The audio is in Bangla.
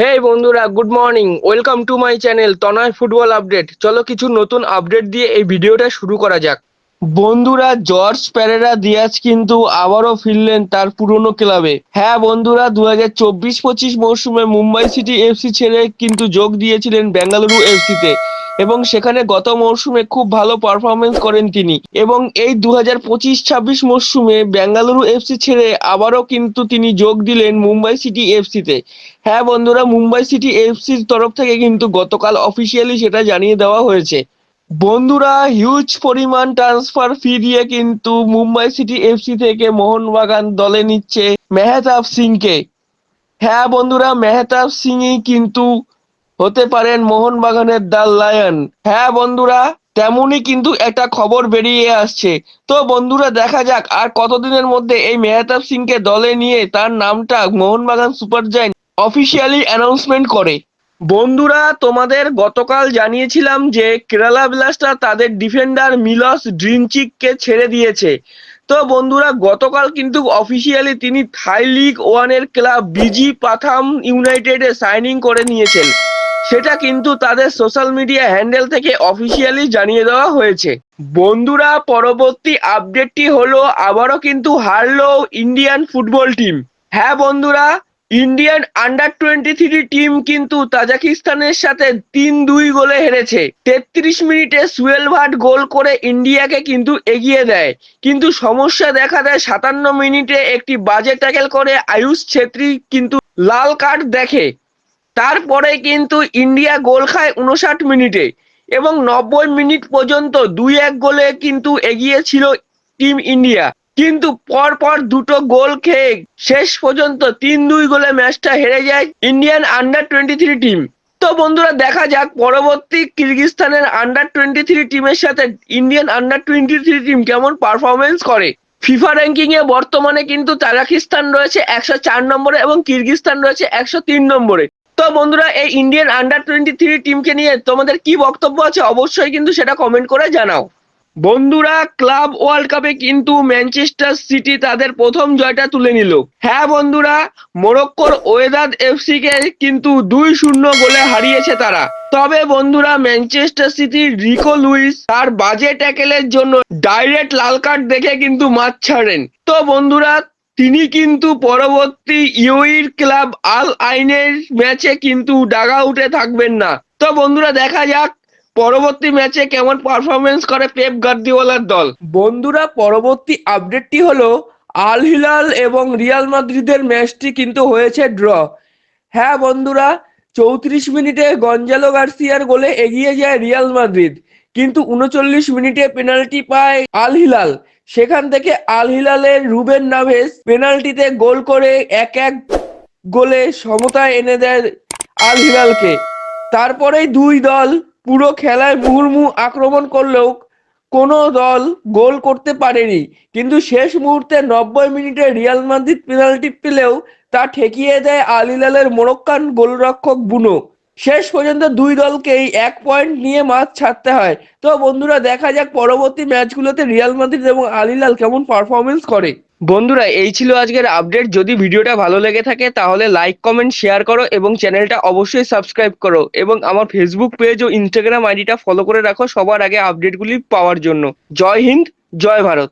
হেই বন্ধুরা good morning welcome to my channel Tanay football update চলো কিছু নতুন আপডেট দিয়ে এই ভিডিওটা শুরু করা যাক। বন্ধুরা, জর্জ প্যারেরা দিয়াজ কিন্তু আবারও ফিরলেন তার পুরনো ক্লাবে। হ্যাঁ বন্ধুরা দু হাজার চব্বিশ পঁচিশ মৌসুমে মুম্বাই সিটি এফসি ছেড়ে কিন্তু যোগ দিয়েছিলেন বেঙ্গালুরু এফসিতে। এবং সেখানে গত মরশুমে খুব ভালো পারফরমেন্স করেন তিনি। এবং এই দু হাজার পঁচিশ ছাব্বিশ মরশুমে বেঙ্গালুরু এফসি ছেড়ে আবারও কিন্তু তিনি যোগ দিলেন মুম্বাই সিটি এফসিতে হ্যাঁ বন্ধুরা, মুম্বাই সিটি এফসির তরফ থেকে কিন্তু গতকাল অফিসিয়ালি সেটা জানিয়ে দেওয়া হয়েছে। বন্ধুরা হিউজ পরিমাণ ট্রান্সফার ফি দিয়ে কিন্তু মুম্বাই সিটি এফসি থেকে মোহনবাগান দলে নিচ্ছে মেহতাব সিংকে। হ্যাঁ বন্ধুরা, মেহতাব সিংই কিন্তু হতে পারেন মোহনবাগানের দ্য লায়ন। হ্যাঁ বন্ধুরা, তেমনই কিন্তু একটা খবর বেরিয়ে আসছে। তো বন্ধুরা, দেখা যাক আর কতদিনের মধ্যে এই মেহতাব সিংকে দলে নিয়ে তার নামটা Mohun Bagan super giant officially announcement করে। বন্ধুরা, তোমাদের গতকাল জানিয়েছিলাম যে কেরালা ব্লাস্টার তাদের ডিফেন্ডার মিলস ড্রিনচিককে ছেড়ে দিয়েছে। তো বন্ধুরা, গতকাল কিন্তু অফিসিয়ালি তিনি থাই লিগ ওয়ানের ক্লাব বিজি পাথাম ইউনাইটেডে সাইনিং করে নিয়েছেন। সেটা কিন্তু তাদের সোশ্যাল মিডিয়া হ্যান্ডেল থেকে অফিসিয়ালি জানিয়ে দেওয়া হয়েছে। বন্ধুরা, পরবর্তী আপডেটটি হলো, আবারও কিন্তু হারলো ইন্ডিয়ান ফুটবল টিম হ্যাঁ বন্ধুরা Indian under twenty three team কিন্তু তাজাকিস্তানের সাথে তিন দুই গোলে হেরেছে। তেত্রিশ মিনিটে সুয়েল ভাট গোল করে ইন্ডিয়াকে কিন্তু এগিয়ে দেয়। কিন্তু সমস্যা দেখা দেয়, সাতান্ন মিনিটে একটি বাজে ট্যাকেল করে আয়ুষ ছেত্রী কিন্তু লাল কার্ড দেখে। তারপরে কিন্তু ইন্ডিয়া গোল খায় উনষাট মিনিটে এবং নব্বই মিনিট পর্যন্ত দুই এক গোলে কিন্তু এগিয়ে ছিল টিম ইন্ডিয়া। কিন্তু পর পর দুটো গোল খেয়ে শেষ পর্যন্ত তিন দুই গোলে ম্যাচটা হেরে যায় Indian under twenty three team. তো বন্ধুরা, দেখা যাক পরবর্তী কিরগিস্তানের আন্ডার টোয়েন্টি থ্রি টিমের সাথে Indian under twenty three team কেমন পারফরমেন্স করে। ফিফা র্যাঙ্কিং এ বর্তমানে কিন্তু তাজাকিস্তান রয়েছে একশো চার নম্বরে এবং কিরগিস্তান রয়েছে একশো তিন নম্বরে। তো বন্ধুরা, এই ইন্ডিয়ান আন্ডার টোয়েন্টি থ্রি টিমকে নিয়ে তোমাদের কি বক্তব্য আছে অবশ্যই কিন্তু সেটা কমেন্ট করে জানাও। বন্ধুরা, ক্লাব ওয়ার্ল্ড কাপে কিন্তু ম্যানচেস্টার সিটি তাদের প্রথম জয়টা তুলে নিল। হ্যাঁ বন্ধুরা, মোরক্কোর ওয়েদাদ এফসি কে কিন্তু দুই শূন্য গোলে হারিয়েছে তারা। তবে বন্ধুরা, ম্যানচেস্টার সিটির রিকো লুইস তার বাজে ট্যাকেলের জন্য ডাইরেক্ট লাল কার্ড দেখে কিন্তু মাঠ ছাড়েন। তো বন্ধুরা তিনি কিন্তু পরবর্তী ইউইর ক্লাব আল আইনের ম্যাচে কিন্তু ডাগা উঠে থাকবেন না। তো বন্ধুরা, দেখা যাক পরবর্তী ম্যাচে কেমন পারফরমেন্স করে পেপ গার্দিওলার দল। বন্ধুরা, পরবর্তী আপডেটটি হলো, আল হিলাল এবং রিয়াল মাদ্রিদের ম্যাচটি কিন্তু হয়েছে ড্র। হ্যাঁ বন্ধুরা, চৌত্রিশ মিনিটে গঞ্জালো গার্সিয়ার গোলে এগিয়ে যায় রিয়াল মাদ্রিদ। কিন্তু উনচল্লিশ মিনিটে পেনাল্টি পায় আল হিলাল। সেখান থেকে আল হিলালের রুবেন নাভেস পেনাল্টিতে গোল করে এক এক গোলে সমতায় এনে দেয় আল হিলালকে। তারপরেই দুই দল পুরো খেলায় মুহুর্মু আক্রমণ করলেও কোনো দল গোল করতে পারেনি। কিন্তু শেষ মুহূর্তে নব্বই মিনিটে রিয়াল মাদ্রিদ পেনাল্টি পেলেও তা ঠেকিয়ে দেয় আল হিলালের মোরক্কান গোলরক্ষক বুনো। শেষ পর্যন্ত দুই দলকেই এক পয়েন্ট নিয়ে মাঠ ছাড়তে হয়। তো বন্ধুরা, দেখা যাক পরবর্তী ম্যাচগুলোতে রিয়াল মাদ্রিদ এবং আলিলাল কেমন পারফরমেন্স করে। বন্ধুরা, এই ছিল আজকের আপডেট যদি ভিডিওটা ভালো লেগে থাকে, তাহলে লাইক কমেন্ট শেয়ার করো এবং চ্যানেলটা অবশ্যই সাবস্ক্রাইব করো এবং আমার ফেসবুক পেজ ও ইনস্টাগ্রাম আইডিটা ফলো করে রাখো সবার আগে আপডেটগুলি পাওয়ার জন্য। জয় হিন্দ, জয় ভারত।